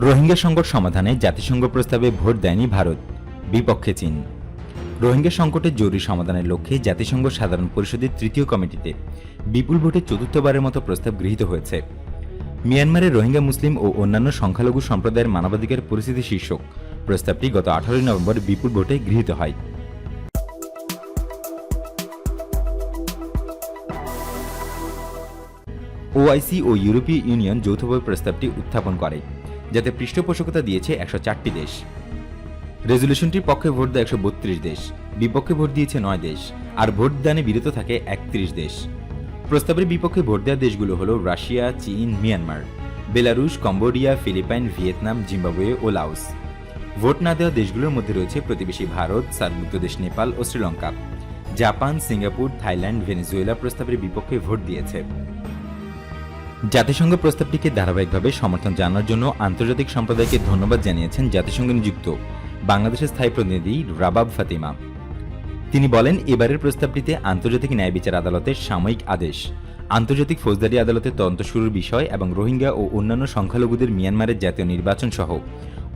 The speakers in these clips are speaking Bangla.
রোহিঙ্গা সংকট সমাধানে জাতিসংঘ প্রস্তাবে ভোট দেয়নি ভারত, বিপক্ষে চীন। রোহিঙ্গা সংকটের জরুরি সমাধানের লক্ষ্যে জাতিসংঘ সাধারণ পরিষদের তৃতীয় কমিটিতে বিপুল ভোটে চতুর্থবারের মতো প্রস্তাব গৃহীত হয়েছে। মিয়ানমারের রোহিঙ্গা মুসলিম ও অন্যান্য সংখ্যালঘু সম্প্রদায়ের মানবাধিকার পরিস্থিতি শীর্ষক প্রস্তাবটি গত আঠারোই নভেম্বর বিপুল ভোটে গৃহীত হয়। ওআইসি ও ইউরোপীয় ইউনিয়ন যৌথভাবে প্রস্তাবটি উত্থাপন করে। যাতে পৃষ্ঠপোষকতা দিয়েছে একশো চারটি দেশ। রেজলিউশনটির পক্ষে ভোট দেয় একশো বত্রিশ দেশ, বিপক্ষে ভোট দিয়েছে নয় দেশ, আর ভোট দানে বিরত থাকে একত্রিশ দেশ। প্রস্তাবের বিপক্ষে ভোট দেওয়া দেশগুলো হল রাশিয়া, চীন, Myanmar, Belarus, Cambodia, Philippines, Vietnam, Zimbabwe ও লাওস। ভোট না দেওয়া দেশগুলোর মধ্যে রয়েছে প্রতিবেশী ভারত সার্কভুক্ত দেশ নেপাল ও Sri Lanka. Japan, Singapore, Thailand, Venezuela প্রস্তাবের বিপক্ষে ভোট দিয়েছে। জাতিসংঘ প্রস্তাবটিকে ধারাবাহিকভাবে সমর্থন জানানোর জন্য আন্তর্জাতিক সম্প্রদায়কে ধন্যবাদ জানিয়েছেন জাতিসংঘে নিযুক্ত বাংলাদেশের স্থায়ী প্রতিনিধি রাবাব ফাতিমা। তিনি বলেন, এবারের প্রস্তাবটিতে আন্তর্জাতিক ন্যায় বিচার আদালতের সাময়িক আদেশ, আন্তর্জাতিক ফৌজদারি আদালতের তদন্ত শুরুর বিষয় এবং রোহিঙ্গা ও অন্যান্য সংখ্যালঘুদের মিয়ানমারের জাতীয় নির্বাচন সহ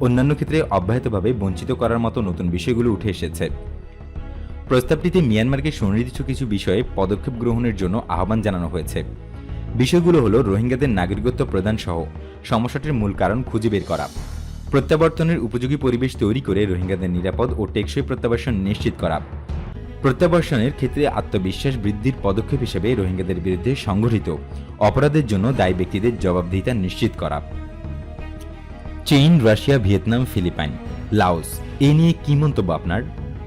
অন্যান্য ক্ষেত্রে অব্যাহতভাবে বঞ্চিত করার মতো নতুন বিষয়গুলো উঠে এসেছে। প্রস্তাবটিতে মিয়ানমারকে সুনির্দিষ্ট কিছু বিষয়ে পদক্ষেপ গ্রহণের জন্য আহ্বান জানানো হয়েছে। বিষয়গুলো হলো রোহিঙ্গাদের নাগরিকত্ব প্রদান সহ সমস্যাটির মূল কারণ খুঁজে বের করা, প্রত্যাবর্তনের উপযোগী পরিবেশ তৈরি করে রোহিঙ্গাদের নিরাপদ ও টেকসই প্রত্যাবাসন নিশ্চিত করা, প্রত্যাবর্তনের ক্ষেত্রে আত্মবিশ্বাস বৃদ্ধির পদক্ষেপ হিসেবে রোহিঙ্গাদের বিরুদ্ধে সংঘটিত অপরাধের জন্য দায়ী ব্যক্তিদের জবাবদিহিতা নিশ্চিত করা, চীন, রাশিয়া, ভিয়েতনাম, ফিলিপাইন, লাওস, এ নিয়ে কি মন্তব্য আপনার?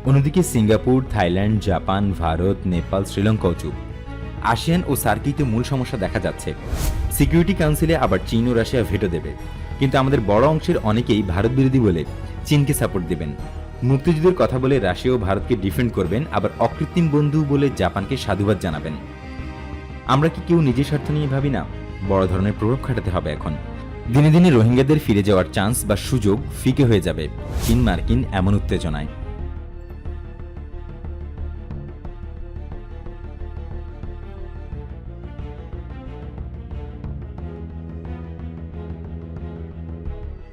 অন্যদিকে Singapore, Thailand, Japan, Bharat, Nepal, শ্রীলঙ্কাও চুপ। আসিয়ান ও সার্কিতে মূল সমস্যা দেখা যাচ্ছে। সিকিউরিটি কাউন্সিলে আবার চীন ও রাশিয়া ভেটো দেবে। কিন্তু আমাদের বড় অংশের অনেকেই ভারত বিরোধী বলে চীনকে সাপোর্ট দেবেন। মুক্তিযুদ্ধের কথা বলে রাশিয়া ও ভারতকে ডিফেন্ড করবেন, আবার অকৃত্রিম বন্ধু বলে জাপানকে সাধুবাদ জানাবেন। আমরা কি কেউ নিজের স্বার্থ নিয়ে ভাবি না? বড় ধরনের প্রভাব খাটাতে হবে এখন। দিনে দিনে রোহিঙ্গাদের ফিরে যাওয়ার চান্স বা সুযোগ ফিকে হয়ে যাবে। চীন মার্কিন এমন উত্তেজনায়।